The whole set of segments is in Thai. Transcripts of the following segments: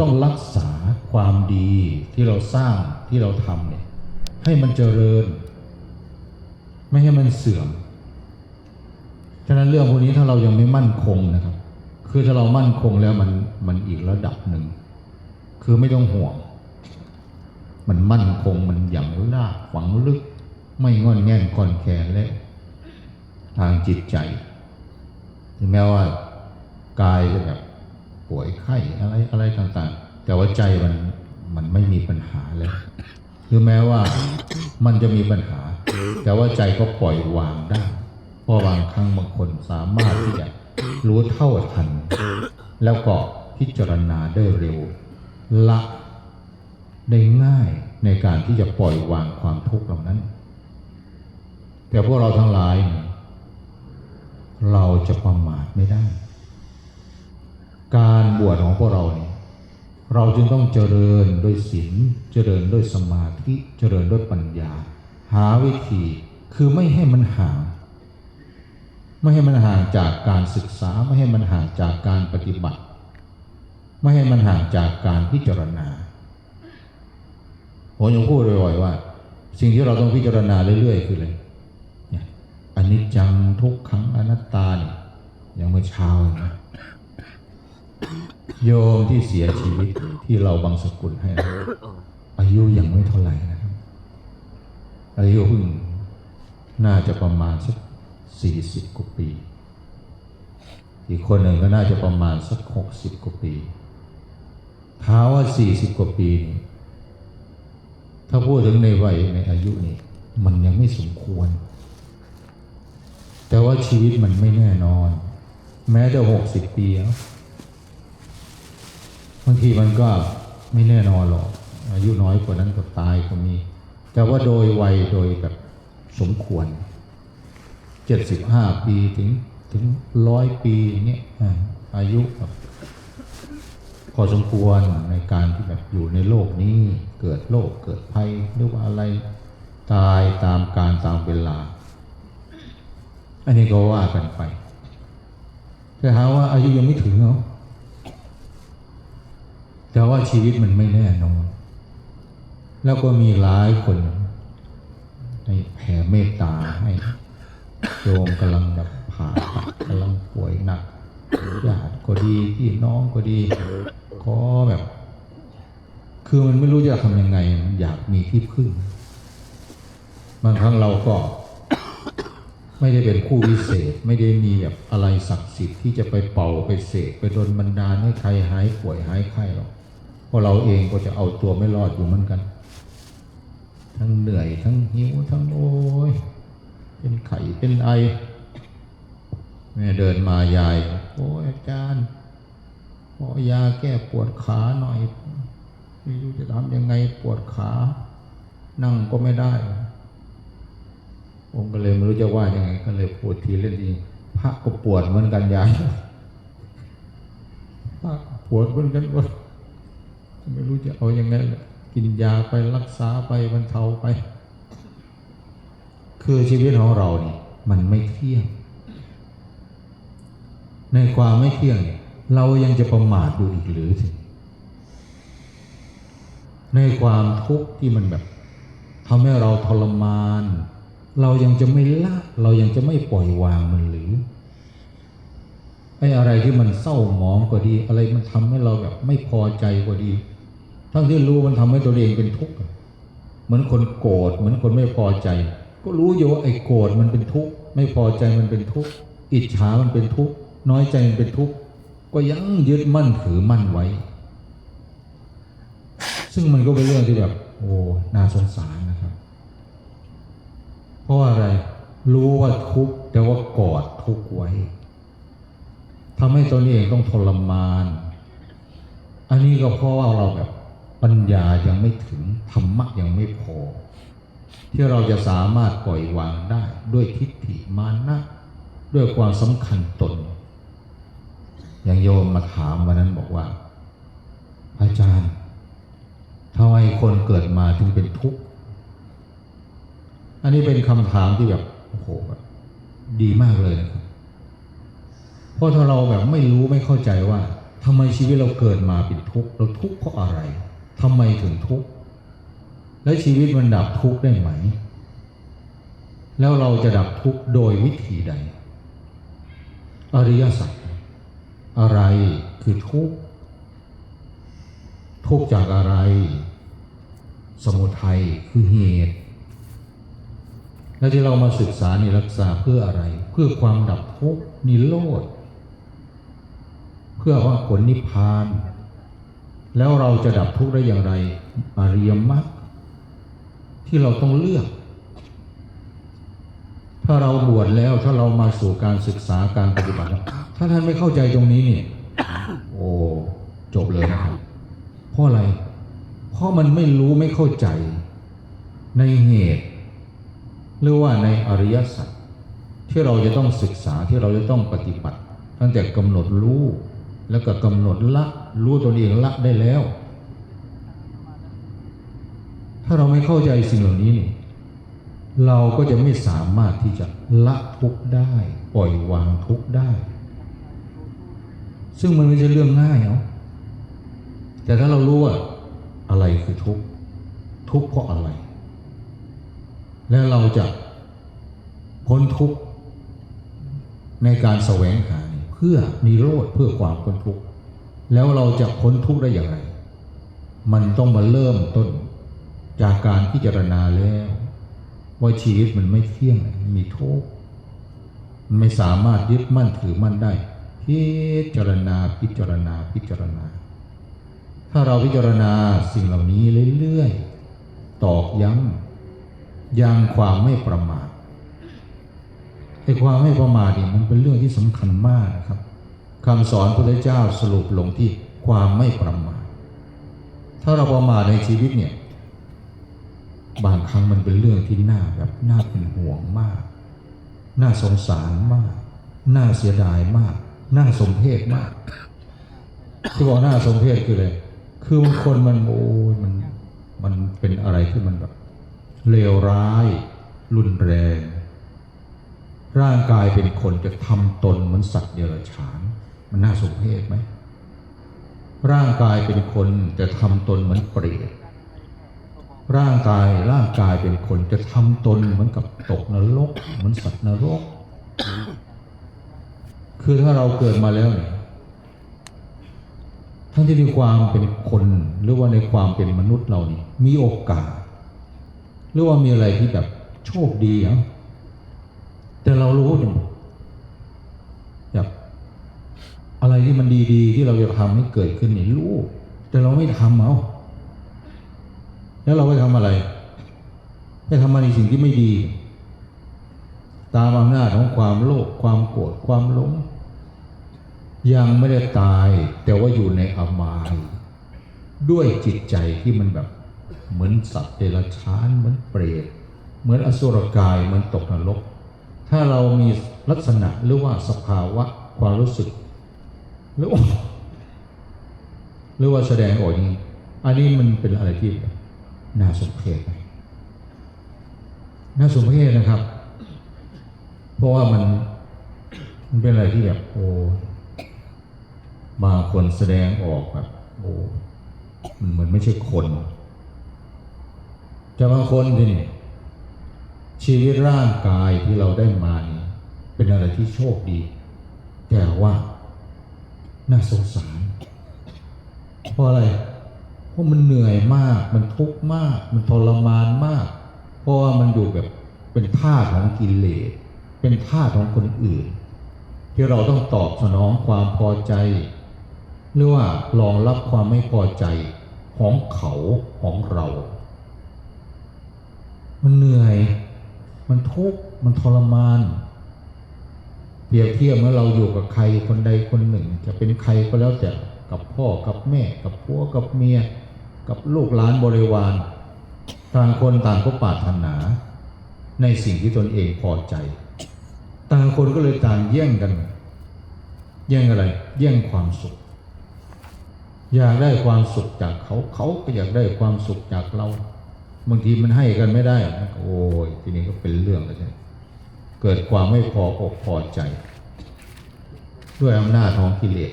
ต้องรักษาความดีที่เราสร้างที่เราทำเนี่ยให้มันเจริญ ไม่ให้มันเสื่อม ฉะนั้นเรื่องพวกนี้ถ้าเรายังไม่มั่นคงนะครับ คือถ้าเรามั่นคงแล้วมันมันอีกระดับหนึ่ง คือไม่ต้องห่วง มันมั่นคงมันอย่างลากฝังลึก ไม่งอนแง่นคอนแคนและทางจิตใจ ถึงแม้ว่ากายจะแบบ ป่วยไข้อะไรอะไรต่างๆ แต่ว่าใจมันมันไม่มีปัญหาเลยหรือแม้ว่ามันจะมีปัญหา แต่ว่าใจก็ปล่อยวางได้เพราะบางครั้งบางคนสามารถที่จะรู้เท่าทัน แล้วก็พิจารณาได้เร็ว ละได้ง่ายในการที่จะปล่อยวางความทุกข์เหล่านั้น แต่พวกเราทั้งหลายเนี่ยเราจะประมาทไม่ได้ การบวชของพวกเราเนี่ยเราจึงต้องเจริญด้วยศีลเจริญด้วยสมาธิเจริญด้วยปัญญา หาวิธีคือไม่ให้มันห่าง ไม่ให้มันห่างจากการศึกษา ไม่ให้มันห่างจากการปฏิบัติ ไม่ให้มันห่างจากการพิจารณาผมยังพูดบ่อยๆว่า สิ่งที่เราต้องพิจารณาเรื่อยๆคืออะไรเนี่ยอนิจจังทุกขังอนัตตาเนี่ยยังเมื่อเช้าเองนะ โยมที่เสียชีวิตที่เราบังสกุลให้ อายุยังไม่เท่าไหร่นะครับอายุเพิ่งน่าจะประมาณสักสี่สิบกว่าปี อีกคนหนึ่งก็น่าจะประมาณสักหกสิบกว่าปีท้าว่าสี่สิบกว่าปีนี่ถ้าพูดถึงในวัยในอายุนี่มันยังไม่สมควร แต่ว่าชีวิตมันไม่แน่นอน แม้จะหกสิบปีแล้วางทีมันก็ไม่แน่นอนหรอก อายุน้อยกว่านั้นก็ตายก็มี แต่ว่าโดยวัยโดยแบบสมควรเจ็ดสิบห้าปีถึงถึงร้อยปีอย่างเงี้ยอายุแบบพอสมควรในการที่แบบอยู่ในโลกนี้เกิดโรคเกิดภัยหรือว่าอะไรตายตามการตามเวลา อันนี้ก็ว่ากันไปแต่หาว่าอายุยังไม่ถึงเนาะ แต่ว่าชีวิตมันไม่แน่นอน แล้วก็มีหลายคนให้แผ่เมตตาให้โยมกำลังแบบผ่าตัดกำลังป่วยหนักญาติก็ดีพี่น้องก็ดีขอแบบ คือมันไม่รู้จะทำยังไง อยากมีที่พึ่ง บางครั้งเราก็ไม่ได้เป็นผู้วิเศษ ไม่ได้มีแบบอะไรศักดิ์สิทธิ์ที่จะไปเป่าไปเสกไปโดนบันดาลให้ใครหายป่วยหายไข้หรอก พราะเราเองก็จะเอาตัวไม่รอดอยู่เหมือนกัน ทั้งเหนื่อยทั้งหิวทั้งโอ้ยเป็นไข้เป็นไอ แม่เดินมายาย โอ้ยอาจารย์ขอยาแก้ปวดขาหน่อยไม่รู้จะทำยังไงปวดขา นั่งก็ไม่ได้ ผมก็เลยไม่รู้จะว่ายังไง ก็เลยพูดทีเล่นทีพระก็ปวดเหมือนกันยายพระก็ปวดเหมือนกันว่า ไม่รู้จะเอายังไงละกินยาไปรักษาไปบรรเทาไป คือชีวิตของเราเนี่ยมันไม่เที่ยง ในความไม่เที่ยง เรายังจะประมาทดูอีกหรือสิในความทุกข์ที่มันแบบทำให้เราทรมาน เรายังจะไม่ละ เรายังจะไม่ปล่อยวางมันหรือไอ้อะไรที่มันเศร้าหมองก็ดี อะไรมันทำให้เราแบบไม่พอใจก็ดี ทั้งที่รู้มันทำให้ตัวเองเป็นทุกข์เหมือนคนโกรธเหมือนคนไม่พอใจ ก็รู้อยู่ว่าไอ้โกรธมันเป็นทุกข์ไม่พอใจมันเป็นทุกข์อิจฉามันเป็นทุกข์น้อยใจมันเป็นทุกข์ก็ยังยึดมั่นถือมั่นไว้ ซึ่งมันก็เป็นเรื่องที่แบบโอ้น่าสงสารนะครับ เพราะอะไรรู้ว่าทุกข์แต่ว่ากอดทุกข์ไว้ทำให้ตนเองต้องทรมาน อันนี้ก็เพราะว่าเราแบบ ปัญญายังไม่ถึงธรรมะยังไม่พอ ที่เราจะสามารถปล่อยวางได้ด้วยทิฏฐิมานะ ด้วยความสำคัญตน อย่างโยมมาถามวันนั้นบอกว่า อาจารย์ทำไมคนเกิดมาถึงเป็นทุกข์อันนี้เป็นคำถามที่แบบโอ้โหแบบดีมากเลยนะครับเพราะถ้าเราแบบไม่รู้ไม่เข้าใจว่าทำไมชีวิตเราเกิดมาเป็นทุกข์เราทุกข์เพราะอะไร ทำไมถึงทุกข์ และชีวิตมันดับทุกข์ได้ไหม แล้วเราจะดับทุกข์โดยวิธีใด อริยสัจอะไรคือทุกข์ ทุกข์จากอะไร สมุทัยคือเหตุ แล้วที่เรามาศึกษานี่รักษาเพื่ออะไร เพื่อความดับทุกข์นิโรธ เพื่อว่าผลนิพพาน แล้วเราจะดับทุกข์ได้อย่างไร อริยมรรคที่เราต้องเลือก ถ้าเราบวชแล้วถ้าเรามาสู่การศึกษาการปฏิบัติ ถ้าท่านไม่เข้าใจตรงนี้นี่โอ้จบเลยนะครับเพราะอะไร เพราะมันไม่รู้ไม่เข้าใจ ในเหตุ หรือว่าในอริยสัจที่เราจะต้องศึกษาที่เราจะต้องปฏิบัติ ตั้งแต่กำหนดรู้แล้วก็กำหนดละ รู้ตนเองละได้แล้ว ถ้าเราไม่เข้าใจสิ่งเหล่านี้นี่เราก็จะไม่สามารถที่จะละทุกได้ ปล่อยวางทุกได้ ซึ่งมันไม่ใช่เรื่องง่ายเนาะแต่ถ้าเรารู้ว่าอะไรคือทุกทุกเพราะอะไร แล้วเราจะพ้นทุกในการแสวงหาเพื่อนิโรธเพื่อความพ้นทุกข์ แล้วเราจะพ้นทุกข์ได้อย่างไร มันต้องมาเริ่มต้นจากการพิจารณาแล้ว ว่าชีวิตมันไม่เที่ยงมีทุกข์ไม่สามารถยึดมั่นถือมั่นได้ พิจารณาพิจารณาพิจารณา ถ้าเราพิจารณาสิ่งเหล่านี้เรื่อยๆตอกย้ำยังความไม่ประมาทไอ้ความไม่ประมาทนี่มันเป็นเรื่องที่สำคัญมากนะครับ คำสอนพระเจ้าสรุปลงที่ความไม่ประมาทถ้าเราประมาทในชีวิตเนี่ยบางครั้งมันเป็นเรื่องที่น่าแบบน่าเป็นห่วงมาก น่าสงสารมาก น่าเสียดายมาก น่าสมเพชมาก ที่บอกน่าสมเพชคืออะไร คือบางคนมันโอ้ยมันมันเป็นอะไรที่มันแบบเลวร้าย รุนแรง ร่างกายเป็นคนจะทำตนเหมือนสัตว์เดรัจฉาน มันน่าสมเพชไหม ร่างกายเป็นคนจะทำตนเหมือนเปรตร่างกายร่างกายเป็นคนจะทำตนเหมือนกับตกนรกเหมือนสัตว์นรก คือถ้าเราเกิดมาแล้วเนี่ยทั้งที่ในความเป็นคนหรือว่าในความเป็นมนุษย์เรานี่มีโอกาส หรือว่ามีอะไรที่แบบโชคดีอะแต่เรารู้เนี่ยแบบอะไรที่ มันดีๆ ที่เราจะทำให้เกิดขึ้นนี่รู้แต่เราไม่ทำเอาแล้วเราไปทำอะไรไปทำอะไรสิ่งที่ไม่ดี ตามอำนาจของความโลภความโกรธความหลง ยังไม่ได้ตาย แต่ว่าอยู่ในอบายด้วยจิตใจที่มันแบบเหมือนสัตว์เดรัจฉานเหมือนเปรตเหมือนอสุรกายเหมือนตกนรก ถ้าเรามีลักษณะหรือว่าสภาวะความรู้สึก หรือว่าหรือว่าแสดงออกอย่างนี้อันนี้มันเป็นอะไรที่น่าสมเพชไหมน่าสมเพชนะครับ เพราะว่ามันมันเป็นอะไรที่แบบโอ้บางคนแสดงออกแบบโอ้มันเหมือนไม่ใช่คนแต่บางคนที่นี่ชีวิตร่างกายที่เราได้มานี่เป็นอะไรที่โชคดี แต่ว่า น่าสงสารเพราะอะไร เพราะมันเหนื่อยมาก มันทุกข์มาก มันทรมานมาก เพราะว่ามันอยู่แบบเป็นท่าของกิเลส เป็นท่าของคนอื่น ที่เราต้องตอบสนองความพอใจ หรือว่ารองรับความไม่พอใจของเขาของเรา มันเหนื่อย มันทุกข์ มันทรมาน เปรียบเทียบเมื่อเราอยู่กับใครคนใดคนหนึ่ง จะเป็นใครก็แล้วแต่กับพ่อกับแม่กับผัวกับเมีย กับลูกหลานบริวารต่างคนต่างก็ปรารถนา ในสิ่งที่ตนเองพอใจ ต่างคนก็เลยต่างแย่งกันแย่งอะไรแย่งความสุข อยากได้ความสุขจากเขาเขาก็อยากได้ความสุขจากเราบางทีมันให้กันไม่ได้โอ้ยทีนี้ก็เป็นเรื่องแล้วใช่ไหม เกิดความไม่พออกพอใจ ด้วยอำนาจของกิเลส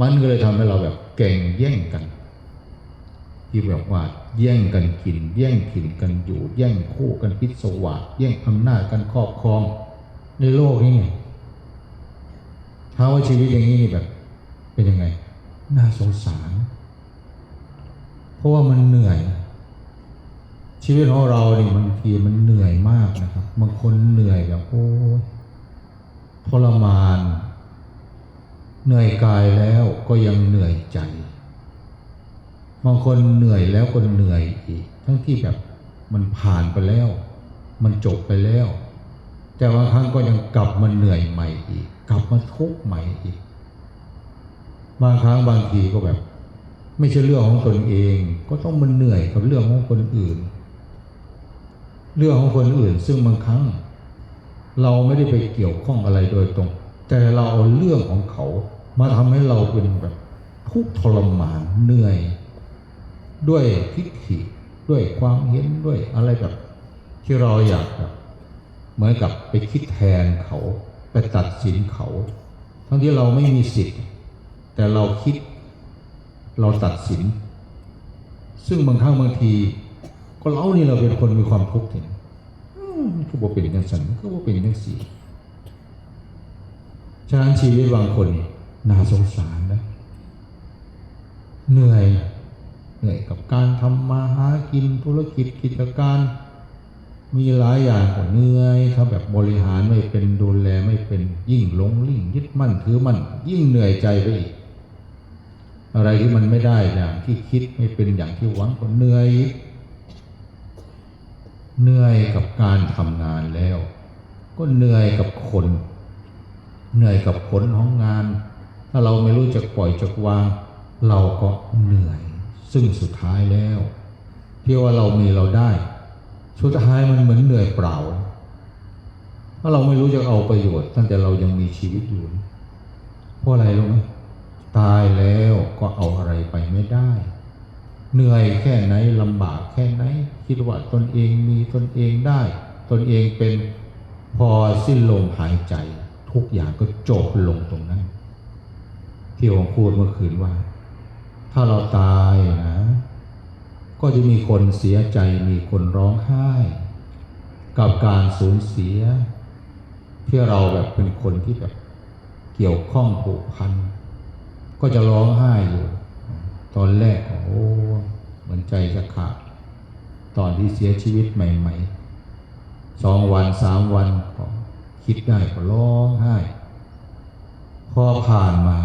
มันก็เลยทำให้เราแบบเก่งแย่งกัน ที่แบบว่าแย่งกันกิน แย่งกินกันอยู่ แย่งคู่กันพิศวาสแย่งอำนาจกันครอบครองในโลกนี้ไงถ้าว่าชีวิตอย่างนี้นี่แบบ เป็นยังไง น่าสงสาร เพราะว่ามันเหนื่อย ชีวิตของเราเนี่ยบางทีมันเหนื่อยมากนะครับ บางคนเหนื่อยแบบโอ้ยทรมาน เหนื่อยกายแล้วก็ยังเหนื่อยใจ บางคนเหนื่อยแล้วก็เหนื่อยอีก ทั้งที่แบบมันผ่านไปแล้ว มันจบไปแล้ว แต่บางครั้งก็ยังกลับมาเหนื่อยใหม่อีก กลับมาทุกข์ใหม่อีก บางครั้งบางทีก็แบบ ไม่ใช่เรื่องของตนเอง ก็ต้องมันเหนื่อยกับเรื่องของคนอื่น เรื่องของคนอื่น ซึ่งบางครั้ง เราไม่ได้ไปเกี่ยวข้องอะไรโดยตรง แต่เราเอาเรื่องของเขา มาทำให้เราเป็นแบบทุกทรมานเหนื่อย ด้วยทิฏฐิด้วยความเห็นด้วยอะไรแบบ ที่เราอยากแบบเหมือนกับไปคิดแทนเขาไปตัดสินเขา ทั้งที่เราไม่มีสิทธิ์ แต่เราคิดเราตัดสิน ซึ่งบางครั้งบางที ก็เรานี่เราเป็นคนมีความทุกข์ถึงคือบ่เป็นจังสันคือบ่เป็นจังสีฉะนั้นชีวิตบางคนนี่น่าสงสารนะเหนื่อยเหนื่อยกับการทำมาหากินธุรกิจกิจการ มีหลายอย่างก็เหนื่อยถ้าแบบบริหารไม่เป็นดูแลไม่เป็นยิ่งหลงลิ่งยึดมั่นถือมั่นยิ่งเหนื่อยใจไปอีกอะไรที่มันไม่ได้อย่างที่คิดไม่เป็นอย่างที่หวังก็เหนื่อย เหนื่อยกับการทำงานแล้ว ก็เหนื่อยกับคน เหนื่อยกับผลของงาน ถ้าเราไม่รู้จักปล่อยจักวาง เราก็เหนื่อย ซึ่งสุดท้ายแล้วที่ว่าเรามีเราได้ สุดท้ายมันเหมือนเหนื่อยเปล่าถ้าเราไม่รู้จะเอาประโยชน์ตั้งแต่เรายังมีชีวิตอยู่เพราะอะไรรู้ไหมตายแล้วก็เอาอะไรไปไม่ได้ เหนื่อยแค่ไหนลำบากแค่ไหน คิดว่าตนเองมีตนเองได้ ตนเองเป็นพอสิ้นลมหายใจ ทุกอย่างก็จบลงตรงนั้น ที่ผมพูดเมื่อคืนว่า ถ้าเราตายนะ ก็จะมีคนเสียใจมีคนร้องไห้ กับการสูญเสีย ที่เราแบบเป็นคนที่แบบเกี่ยวข้องผูกพัน ก็จะร้องไห้อยู่ ตอนแรกโอ้เหมือนใจจะขาดตอนที่เสียชีวิตใหม่ ๆ สองวันสามวันก็คิดได้ก็ร้องไห้ พอผ่านมา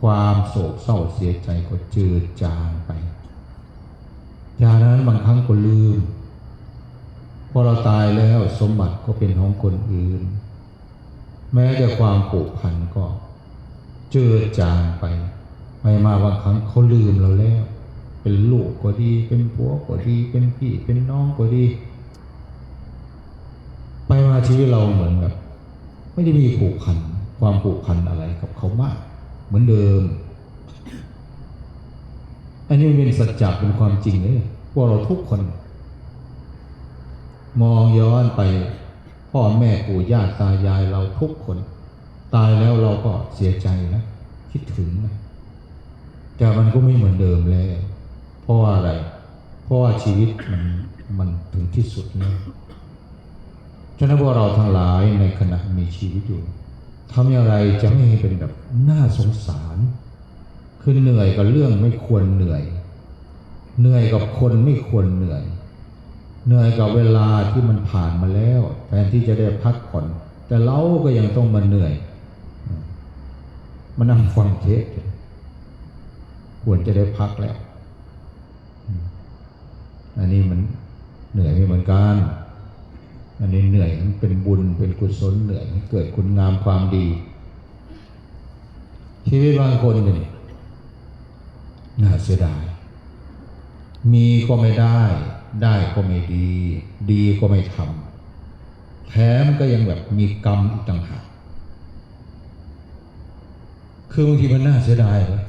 ความโศกเศร้าเสียใจก็จืดจางไปจากนั้นบางครั้งก็ลืมพอเราตายแล้วสมบัติก็เป็นของคนอื่น แม้แต่ความผูกพันก็เจืดจางไป ไปมาบางครั้งเขาลืมเราแล้ว เป็นลูกก็ดี เป็นผัวก็ดี เป็นพี่เป็นน้องก็ดีไปมาชีวิตเราเหมือนแบบไม่ได้มีผูกพันความผูกพันอะไรกับเขามาก เหมือนเดิม อันนี้เป็นสัจจะเป็นความจริงเลยพวกเราทุกคน มองย้อนไปพ่อแม่ปู่ย่าตายายเราทุกคน ตายแล้วเราก็เสียใจนะ คิดถึงนะ แต่มันก็ไม่เหมือนเดิมแล้ว เพราะว่าอะไร เพราะว่าชีวิตมันมันถึงที่สุดแล้วฉะนั้นพวกเราทั้งหลายในขณะมีชีวิตอยู่ทำอย่างไรจะไม่ให้เป็นแบบน่าสงสาร คือเหนื่อยกับเรื่องไม่ควรเหนื่อย เหนื่อยกับคนไม่ควรเหนื่อย เหนื่อยกับเวลาที่มันผ่านมาแล้วแทนที่จะได้พักผ่อน แต่เราก็ยังต้องมาเหนื่อย มานั่งฟังเทศน์ ควรจะได้พักแล้ว อันนี้มันเหนื่อยไม่เหมือนกัน อันนี้เหนื่อยมันเป็นบุญเป็นกุศลเหนื่อยเกิดคุณงามความดี ชีวิตบางคนเนี่ยน่าเสียดาย มีก็ไม่ได้ ได้ก็ไม่ดี ดีก็ไม่ทำแถมก็ยังแบบมีกรรมอีกต่างหากคือบางทีมันน่าเสียดายเลย